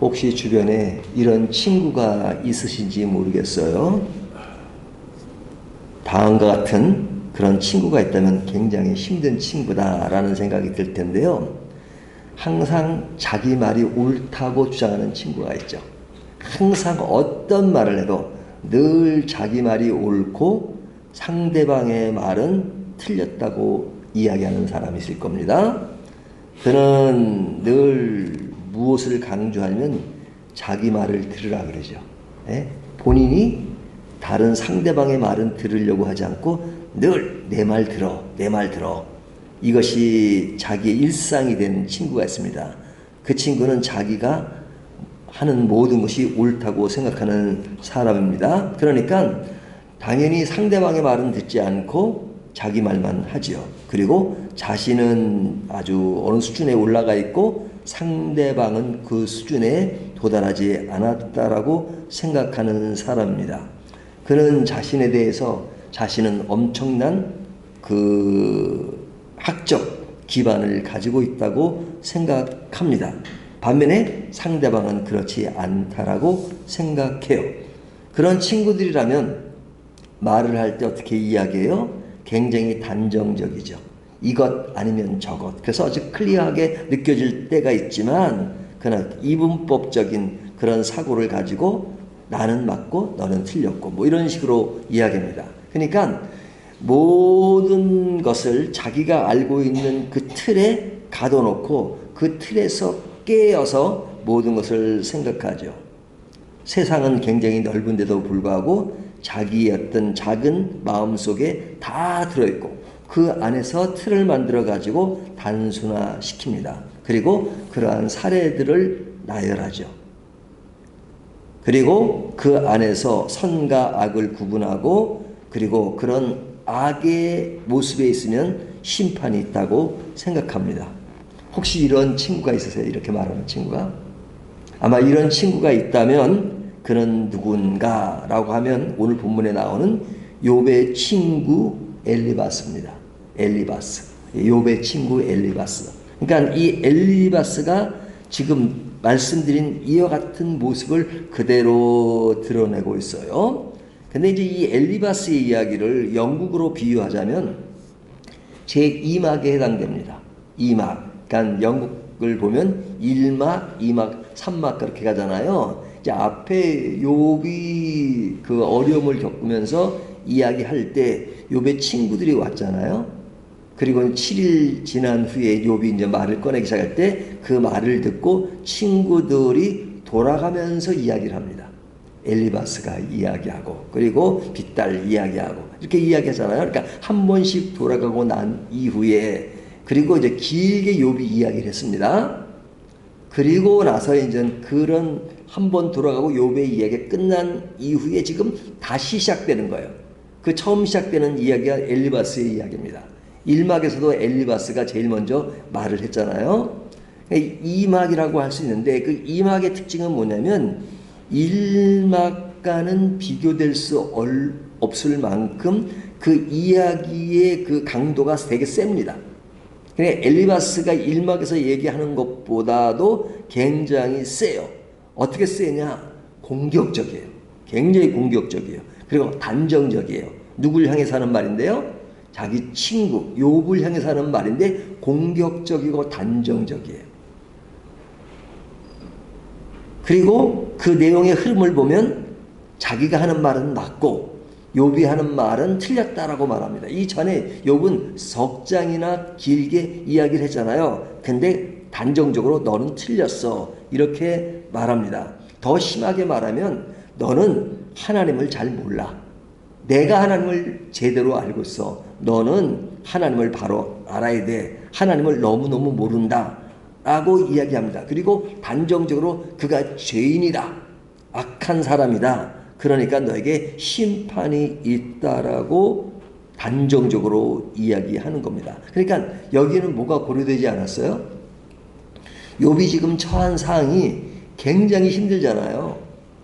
혹시 주변에 이런 친구가 있으신지 모르겠어요. 다음과 같은 그런 친구가 있다면 굉장히 힘든 친구다라는 생각이 들 텐데요. 항상 자기 말이 옳다고 주장하는 친구가 있죠. 항상 어떤 말을 해도 늘 자기 말이 옳고 상대방의 말은 틀렸다고 이야기하는 사람이 있을 겁니다. 그는 늘 무엇을 강조하면 자기 말을 들으라 그러죠. 예? 본인이 다른 상대방의 말은 들으려고 하지 않고 늘 내 말 들어, 내 말 들어. 이것이 자기의 일상이 된 친구가 있습니다. 그 친구는 자기가 하는 모든 것이 옳다고 생각하는 사람입니다. 그러니까 당연히 상대방의 말은 듣지 않고 자기 말만 하지요. 그리고 자신은 아주 어느 수준에 올라가 있고 상대방은 그 수준에 도달하지 않았다라고 생각하는 사람입니다. 그는 자신에 대해서 자신은 엄청난 그 학적 기반을 가지고 있다고 생각합니다. 반면에 상대방은 그렇지 않다라고 생각해요. 그런 친구들이라면 말을 할 때 어떻게 이야기해요? 굉장히 단정적이죠. 이것 아니면 저것. 그래서 아주 클리어하게 느껴질 때가 있지만 그러나 이분법적인 그런 사고를 가지고 나는 맞고 너는 틀렸고 뭐 이런 식으로 이야기합니다. 그러니까 모든 것을 자기가 알고 있는 그 틀에 가둬놓고 그 틀에서 깨어서 모든 것을 생각하죠. 세상은 굉장히 넓은데도 불구하고 자기의 어떤 작은 마음 속에 다 들어있고 그 안에서 틀을 만들어 가지고 단순화 시킵니다. 그리고 그러한 사례들을 나열하죠. 그리고 그 안에서 선과 악을 구분하고 그리고 그런 악의 모습에 있으면 심판이 있다고 생각합니다. 혹시 이런 친구가 있으세요? 이렇게 말하는 친구가? 아마 이런 친구가 있다면 그는 누군가라고 하면 오늘 본문에 나오는 욥의 친구 엘리바스입니다. 엘리바스. 욥의 친구 엘리바스. 그러니까 이 엘리바스가 지금 말씀드린 이와 같은 모습을 그대로 드러내고 있어요. 근데 이제 이 엘리바스의 이야기를 영국으로 비유하자면 제2막에 해당됩니다. 2막. 그러니까 영국을 보면 1막, 2막, 3막 그렇게 가잖아요. 이제 앞에 욥이 그 어려움을 겪으면서 이야기할 때 욥의 친구들이 왔잖아요. 그리고 7일 지난 후에 욥이 이제 말을 꺼내기 시작할 때 그 말을 듣고 친구들이 돌아가면서 이야기를 합니다. 엘리바스가 이야기하고 그리고 빗달 이야기하고 이렇게 이야기하잖아요. 그러니까 한 번씩 돌아가고 난 이후에 그리고 이제 길게 욥이 이야기를 했습니다. 그리고 나서 이제 그런 한 번 돌아가고 욥의 이야기가 끝난 이후에 지금 다시 시작되는 거예요. 그 처음 시작되는 이야기가 엘리바스의 이야기입니다. 1막에서도 엘리바스가 제일 먼저 말을 했잖아요. 2막이라고 할 수 있는데 그 2막의 특징은 뭐냐면 1막과는 비교될 수 없을 만큼 그 이야기의 그 강도가 되게 셉니다. 그러니까 엘리바스가 1막에서 얘기하는 것보다도 굉장히 세요. 어떻게 세냐? 공격적이에요. 굉장히 공격적이에요. 그리고 단정적이에요. 누굴 향해서 하는 말인데요? 자기 친구, 욥을 향해서 하는 말인데 공격적이고 단정적이에요. 그리고 그 내용의 흐름을 보면 자기가 하는 말은 맞고 욥이 하는 말은 틀렸다라고 말합니다. 이 전에 욥은 석 장이나 길게 이야기를 했잖아요. 근데 단정적으로 너는 틀렸어. 이렇게 말합니다. 더 심하게 말하면 너는 하나님을 잘 몰라. 내가 하나님을 제대로 알고 있어. 너는 하나님을 바로 알아야 돼. 하나님을 너무너무 모른다. 라고 이야기합니다. 그리고 단정적으로 그가 죄인이다. 악한 사람이다. 그러니까 너에게 심판이 있다라고 단정적으로 이야기하는 겁니다. 그러니까 여기는 뭐가 고려되지 않았어요? 욥이 지금 처한 상황이 굉장히 힘들잖아요.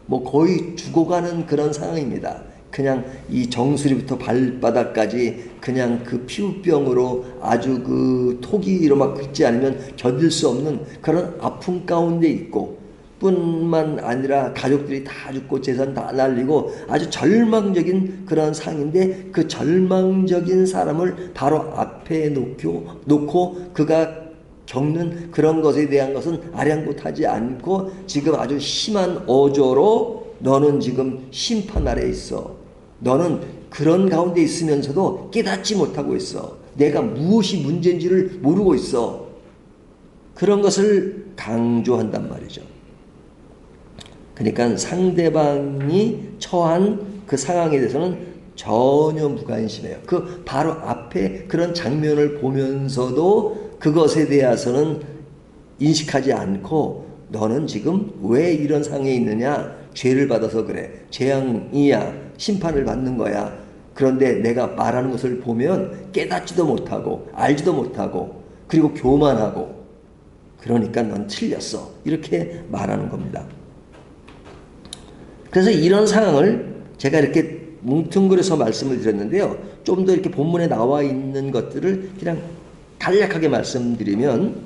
뭐 거의 죽어가는 그런 상황입니다. 그냥 이 정수리부터 발바닥까지 그냥 그 피부병으로 아주 그 톡이 이렇게 긁지 않으면 견딜 수 없는 그런 아픔 가운데 있고 뿐만 아니라 가족들이 다 죽고 재산 다 날리고 아주 절망적인 그런 상인데 그 절망적인 사람을 바로 앞에 놓고, 놓고 그가 겪는 그런 것에 대한 것은 아량곳하지 않고 지금 아주 심한 어조로 너는 지금 심판 아래 있어. 너는 그런 가운데 있으면서도 깨닫지 못하고 있어. 내가 무엇이 문제인지를 모르고 있어. 그런 것을 강조한단 말이죠. 그러니까 상대방이 처한 그 상황에 대해서는 전혀 무관심해요. 그 바로 앞에 그런 장면을 보면서도 그것에 대해서는 인식하지 않고 너는 지금 왜 이런 상황에 있느냐? 죄를 받아서 그래. 재앙이야. 심판을 받는 거야. 그런데 내가 말하는 것을 보면 깨닫지도 못하고 알지도 못하고 그리고 교만하고 그러니까 넌 틀렸어. 이렇게 말하는 겁니다. 그래서 이런 상황을 제가 이렇게 뭉뚱그려서 말씀을 드렸는데요. 좀 더 이렇게 본문에 나와 있는 것들을 그냥 간략하게 말씀드리면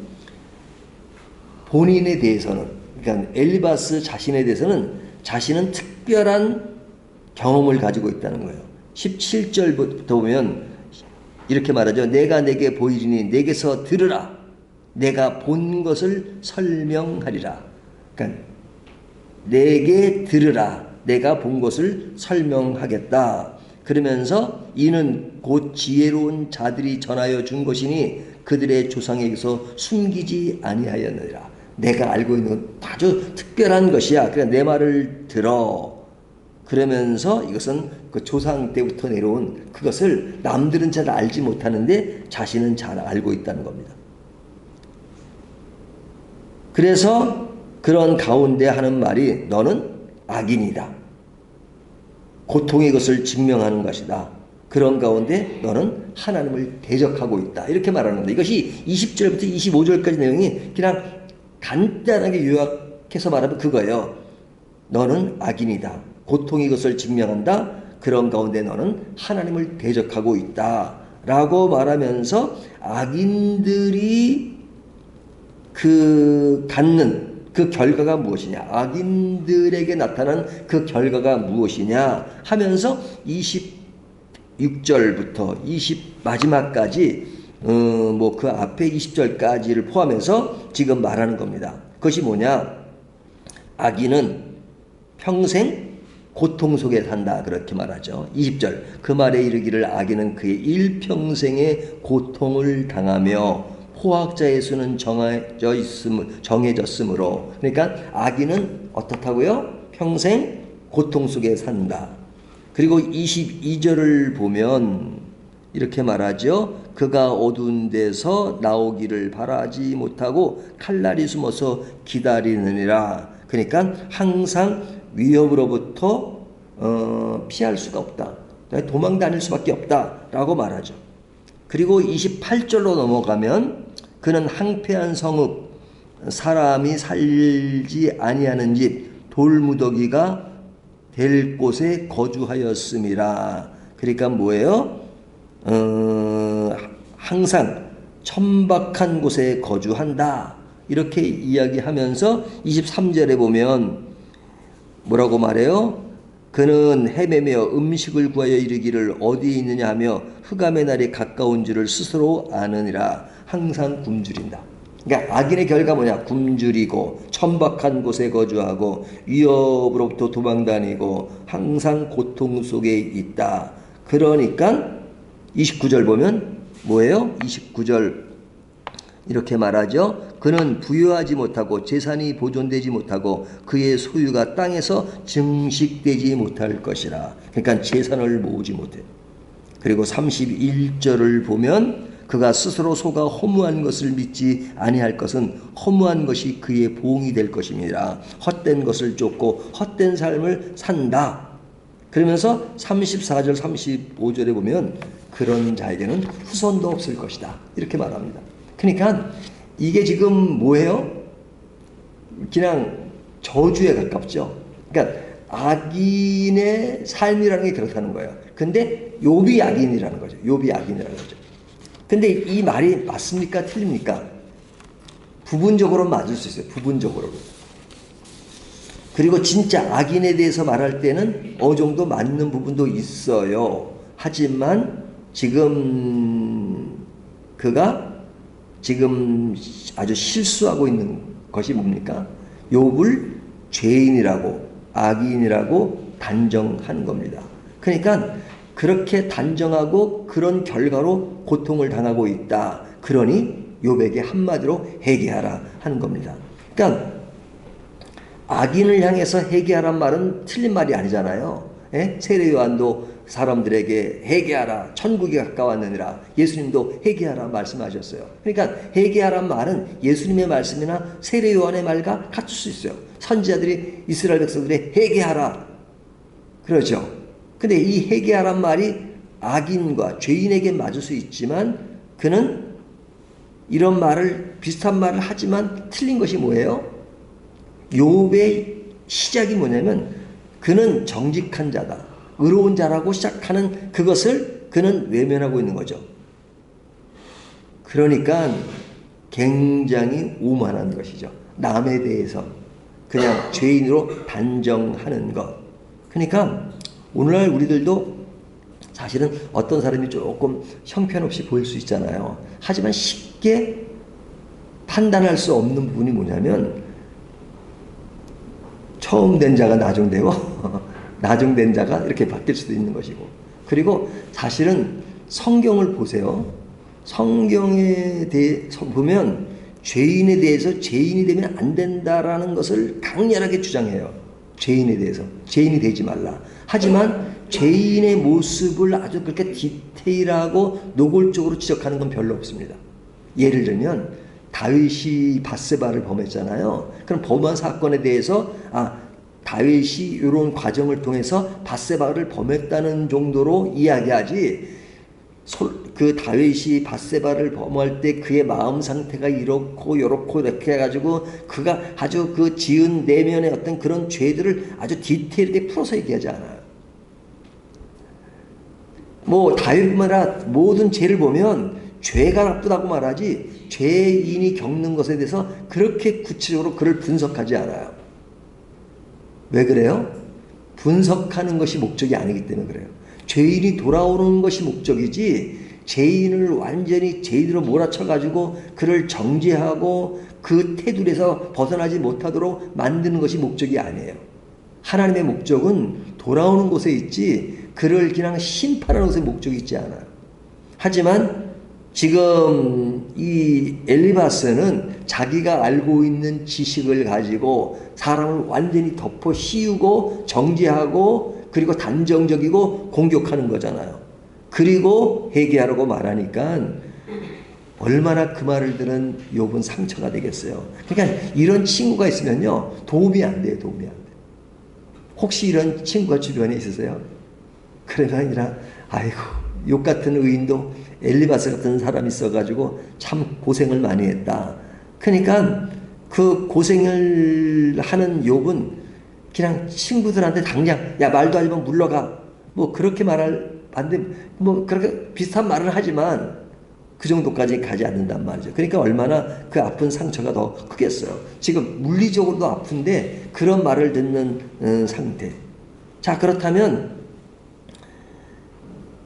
본인에 대해서는 그러니까 엘리바스 자신에 대해서는 자신은 특별한 경험을 가지고 있다는 거예요. 17절부터 보면 이렇게 말하죠. 내가 내게 보이리니 내게서 들으라. 내가 본 것을 설명하리라. 그러니까 내게 들으라. 내가 본 것을 설명하겠다. 그러면서 이는 곧 지혜로운 자들이 전하여 준 것이니 그들의 조상에게서 숨기지 아니하였느니라. 내가 알고 있는 아주 특별한 것이야. 그래 내 말을 들어. 그러면서 이것은 그 조상 때부터 내려온 그것을 남들은 잘 알지 못하는데 자신은 잘 알고 있다는 겁니다. 그래서 그런 가운데 하는 말이 너는 악인이다. 고통의 것을 증명하는 것이다. 그런 가운데 너는 하나님을 대적하고 있다. 이렇게 말하는 겁니다. 이것이 20절부터 25절까지 내용이 그냥 간단하게 요약해서 말하면 그거예요. 너는 악인이다. 고통의 것을 증명한다. 그런 가운데 너는 하나님을 대적하고 있다. 라고 말하면서 악인들이 그 갖는 그 결과가 무엇이냐? 악인들에게 나타난 그 결과가 무엇이냐? 하면서 26절부터 20 마지막까지 어, 뭐그 앞에 20절까지를 포함해서 지금 말하는 겁니다. 그것이 뭐냐? 악인은 평생 고통 속에 산다 그렇게 말하죠. 20절 그 말에 이르기를 악인은 그의 일평생의 고통을 당하며 포악자의 수는 정해져 있음 정해졌으므로 그러니까 악인은 어떻다고요? 평생 고통 속에 산다. 그리고 22절을 보면 이렇게 말하죠. 그가 어두운 데서 나오기를 바라지 못하고 칼날이 숨어서 기다리느니라. 그러니까 항상 위협으로부터 어, 피할 수가 없다. 도망 다닐 수밖에 없다라고 말하죠. 그리고 28절로 넘어가면 그는 항폐한 성읍 사람이 살지 아니하는 집 돌무더기가 될 곳에 거주하였음이라. 그러니까 뭐예요? 어, 항상 천박한 곳에 거주한다. 이렇게 이야기하면서 23절에 보면 뭐라고 말해요? 그는 헤매며 음식을 구하여 이르기를 어디에 있느냐 하며 흑암의 날이 가까운 줄을 스스로 아느니라 항상 굶주린다. 그러니까 악인의 결과 뭐냐? 굶주리고 천박한 곳에 거주하고 위협으로부터 도망다니고 항상 고통 속에 있다. 그러니까 29절 보면 뭐예요? 29절 이렇게 말하죠. 그는 부유하지 못하고 재산이 보존되지 못하고 그의 소유가 땅에서 증식되지 못할 것이라. 그러니까 재산을 모으지 못해. 그리고 31절을 보면 그가 스스로 속아 허무한 것을 믿지 아니할 것은 허무한 것이 그의 보응이 될 것입니다. 헛된 것을 쫓고 헛된 삶을 산다. 그러면서 34절 35절에 보면 그런 자에게는 후손도 없을 것이다. 이렇게 말합니다. 그러니까 이게 지금 뭐예요? 그냥 저주에 가깝죠. 그러니까 악인의 삶이라는 게 그렇다는 거예요. 근데 욥이 악인이라는 거죠. 욥이 악인이라는 거죠. 근데 이 말이 맞습니까? 틀립니까? 부분적으로 맞을 수 있어요. 부분적으로. 그리고 진짜 악인에 대해서 말할 때는 어느 정도 맞는 부분도 있어요. 하지만 지금 그가 지금 아주 실수하고 있는 것이 뭡니까? 욥을 죄인이라고 악인이라고 단정한 겁니다. 그러니까 그렇게 단정하고 그런 결과로 고통을 당하고 있다. 그러니 욥에게 한마디로 회개하라 하는 겁니다. 그러니까 악인을 향해서 회개하란 말은 틀린 말이 아니잖아요. 예? 세례 요한도 사람들에게 회개하라 천국이 가까웠느니라 예수님도 회개하라 말씀하셨어요. 그러니까 회개하란 말은 예수님의 말씀이나 세례 요한의 말과 같을 수 있어요. 선지자들이 이스라엘 백성들이 회개하라 그러죠. 근데 이 회개하란 말이 악인과 죄인에게 맞을 수 있지만 그는 이런 말을 비슷한 말을 하지만 틀린 것이 뭐예요? 욥의 시작이 뭐냐면 그는 정직한 자다. 의로운 자라고 시작하는 그것을 그는 외면하고 있는 거죠. 그러니까 굉장히 오만한 것이죠. 남에 대해서 그냥 죄인으로 단정하는 것. 그러니까 오늘날 우리들도 사실은 어떤 사람이 조금 형편없이 보일 수 있잖아요. 하지만 쉽게 판단할 수 없는 부분이 뭐냐면 처음 된 자가 나중되고 나중된 자가 이렇게 바뀔 수도 있는 것이고 그리고 사실은 성경을 보세요. 성경에 대해서 보면 죄인에 대해서 죄인이 되면 안 된다라는 것을 강렬하게 주장해요. 죄인에 대해서 죄인이 되지 말라. 하지만 죄인의 모습을 아주 그렇게 디테일하고 노골적으로 지적하는 건 별로 없습니다. 예를 들면 다윗이 바세바를 범했잖아요. 그럼 범한 사건에 대해서 아 다윗이 이런 과정을 통해서 바세바를 범했다는 정도로 이야기하지 그 다윗이 바세바를 범할 때 그의 마음 상태가 이렇고 이렇고 이렇게 해가지고 그가 아주 그 지은 내면의 어떤 그런 죄들을 아주 디테일하게 풀어서 얘기하지 않아요. 뭐 다윗뿐만 모든 죄를 보면 죄가 나쁘다고 말하지 죄인이 겪는 것에 대해서 그렇게 구체적으로 그를 분석하지 않아요. 왜 그래요? 분석하는 것이 목적이 아니기 때문에 그래요. 죄인이 돌아오는 것이 목적이지 죄인을 완전히 죄인으로 몰아쳐가지고 그를 정죄하고 그 테두리에서 벗어나지 못하도록 만드는 것이 목적이 아니에요. 하나님의 목적은 돌아오는 곳에 있지 그를 그냥 심판하는 것에 목적이 있지 않아요. 하지만 지금 이 엘리바스는 자기가 알고 있는 지식을 가지고 사람을 완전히 덮어 씌우고 정죄하고 그리고 단정적이고 공격하는 거잖아요. 그리고 회개하라고 말하니까 얼마나 그 말을 들은 욥은 상처가 되겠어요. 그러니까 이런 친구가 있으면요 도움이 안 돼요, 도움이 안 돼. 혹시 이런 친구가 주변에 있으세요? 그러가 아니라 아이고 욕 같은 의인도 엘리바스 같은 사람이 있어가지고 참 고생을 많이 했다. 그러니까 그 고생을 하는 욥은 그냥 친구들한테 당장 야 말도 마 물러가 뭐 그렇게 말할 반대 뭐 그렇게 비슷한 말을 하지만 그 정도까지 가지 않는단 말이죠. 그러니까 얼마나 그 아픈 상처가 더 크겠어요. 지금 물리적으로도 아픈데 그런 말을 듣는 음, 상태. 자 그렇다면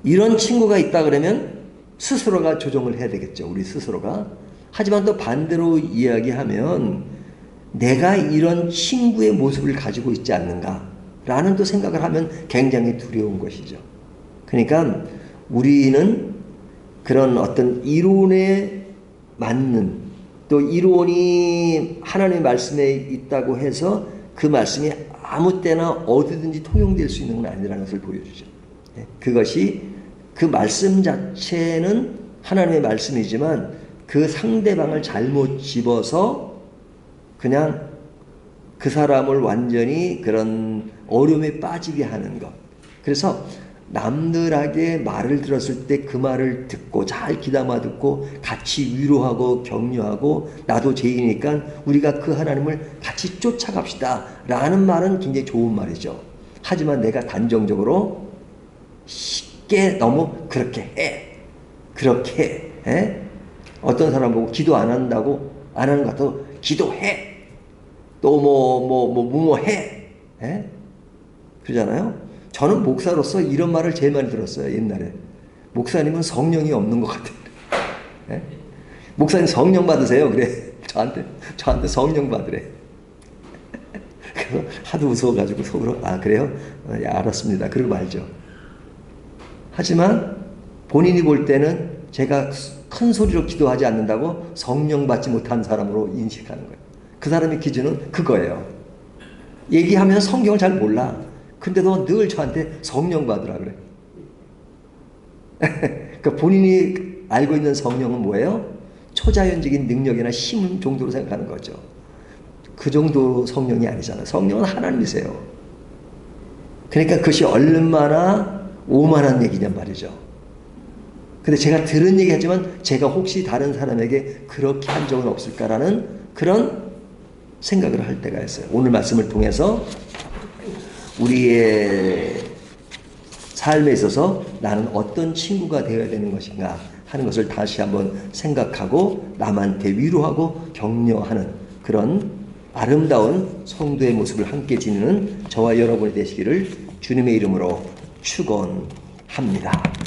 이런 친구가 있다 그러면 스스로가 조정을 해야 되겠죠. 우리 스스로가. 하지만 또 반대로 이야기하면 내가 이런 친구의 모습을 가지고 있지 않는가 라는 또 생각을 하면 굉장히 두려운 것이죠. 그러니까 우리는 그런 어떤 이론에 맞는 또 이론이 하나님의 말씀에 있다고 해서 그 말씀이 아무 때나 어디든지 통용될 수 있는 건 아니라는 것을 보여주죠. 예, 그것이 그 말씀 자체는 하나님의 말씀이지만 그 상대방을 잘못 집어서 그냥 그 사람을 완전히 그런 어려움에 빠지게 하는 것. 그래서 남들에게 말을 들었을 때 그 말을 듣고 잘 귀담아 듣고 같이 위로하고 격려하고 나도 죄이니까 우리가 그 하나님을 같이 쫓아갑시다 라는 말은 굉장히 좋은 말이죠. 하지만 내가 단정적으로 쉽게 너무 그렇게 해. 그렇게 해. 에? 어떤 사람 보고 기도 안 한다고 안 하는 것 같아도 기도해. 또 뭐 뭐 뭐. 예? 그러잖아요. 저는 목사로서 이런 말을 제일 많이 들었어요 옛날에. 목사님은 성령이 없는 것 같아요. 예? 목사님 성령 받으세요. 그래 저한테 저한테 성령 받으래. 그래서 하도 웃어가지고 속으로 아 그래요? 어, 예, 알았습니다. 그러고 말죠. 하지만 본인이 볼 때는 제가 큰 소리로 기도하지 않는다고 성령 받지 못한 사람으로 인식하는 거예요. 그 사람의 기준은 그거예요. 얘기하면 성경을 잘 몰라. 근데도 늘 저한테 성령 받으라 그래. 그러니까 본인이 알고 있는 성령은 뭐예요? 초자연적인 능력이나 힘 정도로 생각하는 거죠. 그 정도 성령이 아니잖아요. 성령은 하나님이세요. 그러니까 그것이 얼마나 오만한 얘기냔 말이죠. 근데 제가 들은 얘기 하지만 제가 혹시 다른 사람에게 그렇게 한 적은 없을까라는 그런 생각을 할 때가 있어요. 오늘 말씀을 통해서 우리의 삶에 있어서 나는 어떤 친구가 되어야 되는 것인가 하는 것을 다시 한번 생각하고 남한테 위로하고 격려하는 그런 아름다운 성도의 모습을 함께 지니는 저와 여러분이 되시기를 주님의 이름으로 축원합니다.